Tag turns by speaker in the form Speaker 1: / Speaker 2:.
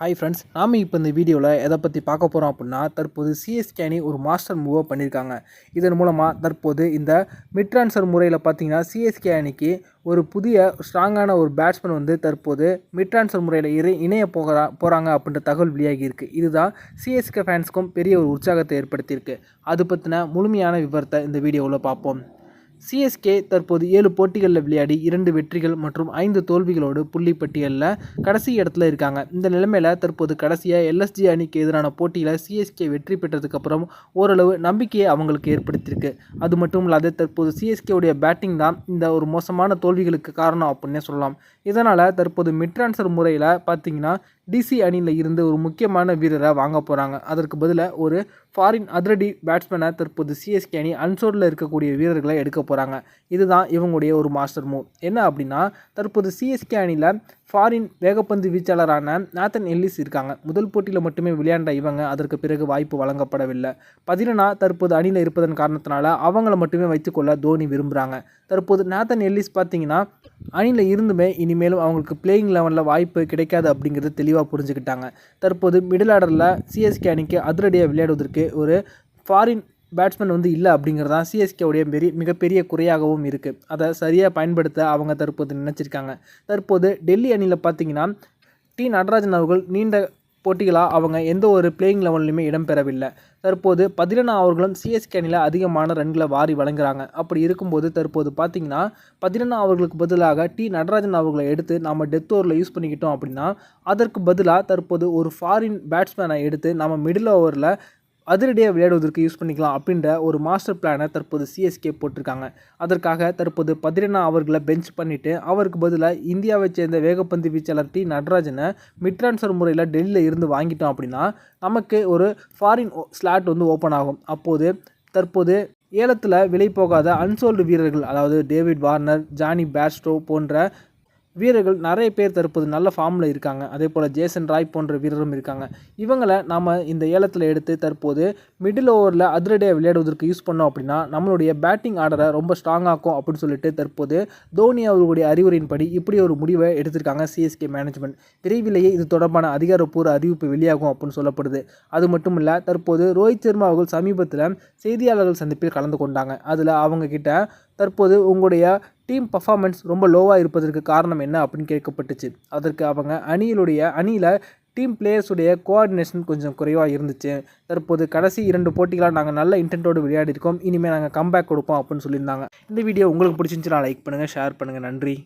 Speaker 1: Hi friends நாம் இப்போ இந்த வீடியோவில் எதை பற்றி பார்க்க போகிறோம் அப்படின்னா தற்போது சிஎஸ்கே அணி ஒரு மாஸ்டர் மூவை பண்ணியிருக்காங்க இதன் மூலமாக தற்போது இந்த மிட் ட்ரான்ஸ்ஃபர் முறையில் பார்த்தீங்கன்னா சிஎஸ்கே அணிக்கு ஒரு புதிய ஸ்ட்ராங்கான ஒரு பேட்ஸ்மேன் வந்து தற்போது மிட் ட்ரான்ஸ்ஃபர் முறையில் இறை இணைய போகிறா போகிறாங்க அப்படின்ற தகவல் வெளியாகி இருக்குது இதுதான் சிஎஸ்கே ஃபேன்ஸ்க்கும் பெரிய ஒரு உற்சாகத்தை ஏற்படுத்தியிருக்கு. அது பற்றின முழுமையான விவரத்தை இந்த வீடியோவில் பார்ப்போம். சிஎஸ்கே தற்போது ஏழு போட்டிகளில் விளையாடி இரண்டு வெற்றிகள் மற்றும் ஐந்து தோல்விகளோடு புள்ளி பட்டியலில் கடைசி இடத்துல இருக்காங்க. இந்த நிலைமையில் தற்போது கடைசியாக எல்எஸ்ஜி அணிக்கு எதிரான போட்டியில் சிஎஸ்கே வெற்றி பெற்றதுக்கப்புறம் ஓரளவு நம்பிக்கையை அவங்களுக்கு ஏற்படுத்தியிருக்கு. அது மட்டும் இல்லாது தற்போது சிஎஸ்கேவுடைய பேட்டிங் தான் இந்த ஒரு மோசமான தோல்விகளுக்கு காரணம் அப்படின்னே சொல்லலாம். இதனால் தற்போது மிட்ரான்சர் முறையில் பார்த்தீங்கன்னா டிசி அணியில் இருந்து ஒரு முக்கியமான வீரரை வாங்க போகிறாங்க அதற்கு பதிலாக ஒரு ஃபாரின் அதிரடி பேட்ஸ்மேனை தற்போது சிஎஸ்கே அணி அன்சோரில் இருக்கக்கூடிய வீரர்களை எடுக்க போகிறாங்க இதுதான் இவங்களுடைய ஒரு மாஸ்டர் மூவ் என்ன அப்படின்னா தற்போது சிஎஸ்கே அணியில் ஃபாரின் வேகப்பந்து வீச்சாளரான நாத்தன் எல்லிஸ் இருக்காங்க. முதல் போட்டியில் மட்டுமே விளையாண்ட இவங்க அதற்கு பிறகு வாய்ப்பு வழங்கப்படவில்லை. பதினனா தற்போது அணியில் இருப்பதன் காரணத்தினால அவங்கள மட்டுமே வைத்துக்கொள்ள தோனி விரும்புகிறாங்க தற்போது நாத்தன் எல்லிஸ் பார்த்தீங்கன்னா அணியில் இருந்துமே இனிமேலும் அவங்களுக்கு பிளேயிங் லெவனில் வாய்ப்பு கிடைக்காது அப்படிங்கிறது தெளிவாக புரிஞ்சுக்கிட்டாங்க. தற்போது மிடில் ஆர்டரில் சிஎஸ்கே அணிக்கு அதிரடியாக விளையாடுவதற்கு ஒரு ஃபாரின் பேட்ஸ்மேன் வந்து இல்லை அப்படிங்கிறது தான் சிஎஸ்கேவுடைய பெரிய மிகப்பெரிய குறையாகவும் இருக்குது அதை சரியாக பயன்படுத்த அவங்க தற்போது நினச்சிருக்காங்க. தற்போது டெல்லி அணியில் பார்த்தீங்கன்னா டி நடராஜன் அவர்கள் நீண்ட போட்டிகளாக அவங்க எந்த ஒரு பிளேயிங் லெவல்லையுமே இடம்பெறவில்லை. தற்போது பதிலனா அவர்களும் சிஎஸ்கே அணியில் அதிகமான ரன்களை வாரி வழங்குறாங்க. அப்படி இருக்கும்போது தற்போது பார்த்திங்கன்னா பதிலனா அவர்களுக்கு பதிலாக டி. நடராஜன் அவர்களை எடுத்து நம்ம டெத் ஓவரில் யூஸ் பண்ணிக்கிட்டோம் அப்படின்னா அதற்கு பதிலாக தற்போது ஒரு ஃபாரின் பேட்ஸ்மேனை எடுத்து நம்ம மிடில் ஓவரில் அதிரடியாக விளையாடுவதற்கு யூஸ் பண்ணிக்கலாம் அப்படின்ற ஒரு மாஸ்டர் பிளானை தற்போது சிஎஸ்கே போட்டிருக்காங்க. அதற்காக தற்போது பதிரெனா அவர்களை பெஞ்ச் பண்ணிவிட்டு அவருக்கு பதிலாக இந்தியாவை சேர்ந்த வேகப்பந்து வீச்சாளர் டி. நடராஜனை மிட் ட்ரான்ஸ்ஃபர் முறையில் டெல்லியில் இருந்து வாங்கிட்டோம் அப்படின்னா நமக்கு ஒரு ஃபாரின் ஸ்லாட் வந்து ஓப்பன் ஆகும். அப்போது தற்போது ஏலத்தில் விலை போகாத அன்சோல்டு வீரர்கள் அதாவது டேவிட் வார்னர் ஜானி பேஸ்டோ போன்ற வீரர்கள் நிறைய பேர் தற்போது நல்ல ஃபார்மில் இருக்காங்க. அதே போல் ஜேசன் ராய் போன்ற வீரரும் இருக்காங்க. இவங்களை நாம் இந்த ஏலத்தில் எடுத்து தற்போது மிடில் ஓவரில் அதிரடியாக விளையாடுவதற்கு யூஸ் பண்ணோம் அப்படின்னா நம்மளுடைய பேட்டிங் ஆர்டரை ரொம்ப ஸ்ட்ராங்காக்கும் அப்படின்னு சொல்லிட்டு தற்போது தோனி அவர்களுடைய அறிவுரையின்படி இப்படி ஒரு முடிவை எடுத்திருக்காங்க சிஎஸ்கே மேனேஜ்மெண்ட் விரைவிலேயே இது தொடர்பான அதிகாரப்பூர்வ அறிவிப்பு வெளியாகும் அப்படின்னு சொல்லப்படுது. அது மட்டும் இல்லை தற்போது ரோஹித் சர்மா அவர்கள் சமீபத்தில் செய்தியாளர்கள் சந்திப்பில் கலந்து கொண்டாங்க. அதில் அவங்க கிட்ட தற்போது உங்களுடைய டீம் பர்ஃபார்மன்ஸ் ரொம்ப லோவாக இருப்பதற்கு காரணம் என்ன அப்படின்னு கேட்கப்பட்டுச்சு. அதற்கு அவங்க அணியிலுடைய அணியில் டீம் பிளேயர்ஸுடைய கோஆர்டினேஷன் கொஞ்சம் குறைவாக இருந்துச்சு. தற்போது கடைசி இரண்டு போட்டிகளாக நாங்கள் நல்ல இன்டென்ட்டோடு விளையாடிருக்கோம். இனிமேல் நாங்கள் கம்பேக் கொடுப்போம் அப்படின்னு சொல்லியிருந்தாங்க. இந்த வீடியோ உங்களுக்கு பிடிச்சிருந்துச்சுன்னா லைக் பண்ணுங்கள் ஷேர் பண்ணுங்கள் நன்றி.